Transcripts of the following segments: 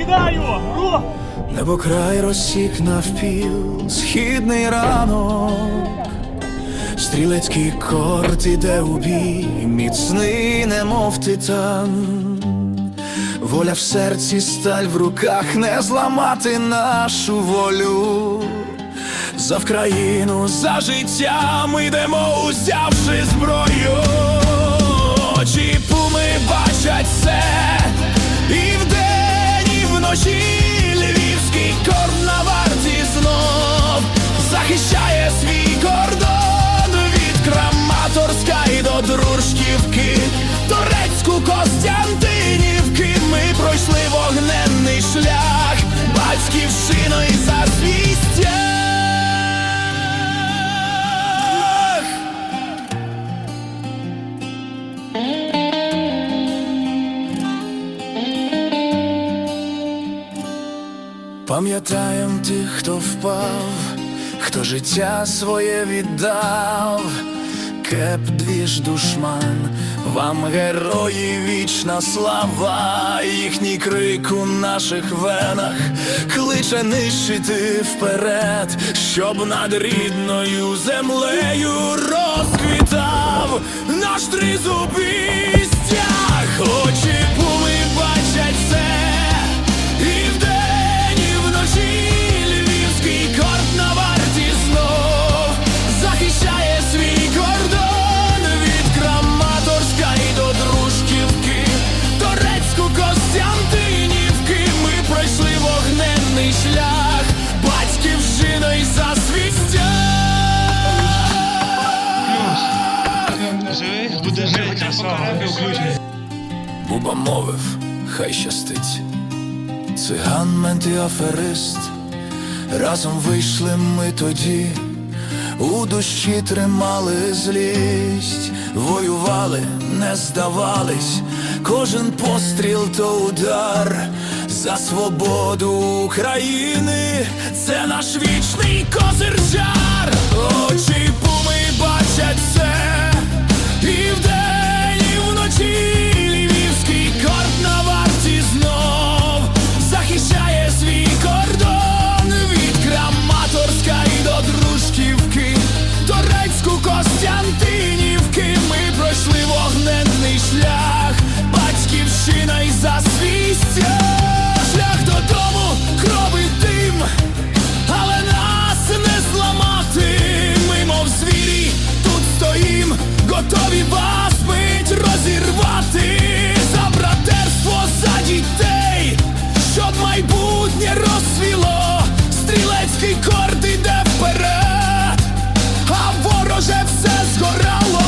Вітаю! Ру! Небо край розсік навпіл, східний ранок, стрілецький корт іде у бій, міцний, немов титан. Воля в серці, сталь в руках, не зламати нашу волю. За Вкраїну, за життя ми йдемо, узявши зброю. До Дружківки, Турецьку Костянтинівки. Ми пройшли вогненний шлях, батьківщиною за свій стяг. Пам'ятаєм тих, хто впав, хто життя своє віддав, кеп двіж душман, вам герої вічна слава, їхній крик у наших венах кличе нищити вперед, щоб над рідною землею розквітав наш тризубий Буба мовив, хай щастить. Циган, мент і аферист. Разом вийшли ми тоді, у душі тримали злість, воювали, не здавались, кожен постріл то удар за свободу України, це наш вічний козирчар, готові вас мить розірвати за братерство, за дітей, щоб майбутнє розсвіло, стрілецький корд іде вперед, а вороже все згорало.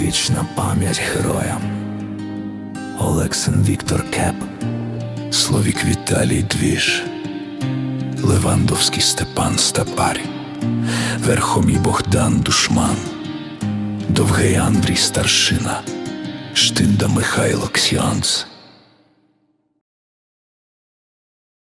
Вічна пам'ять героям. Олексин Віктор Кеп, Словік Віталій Двіж, Левандовський Степан Стапар, Верхомій Богдан Душман, Довгий Андрій Старшина, Штинда Михайло Ксіанц,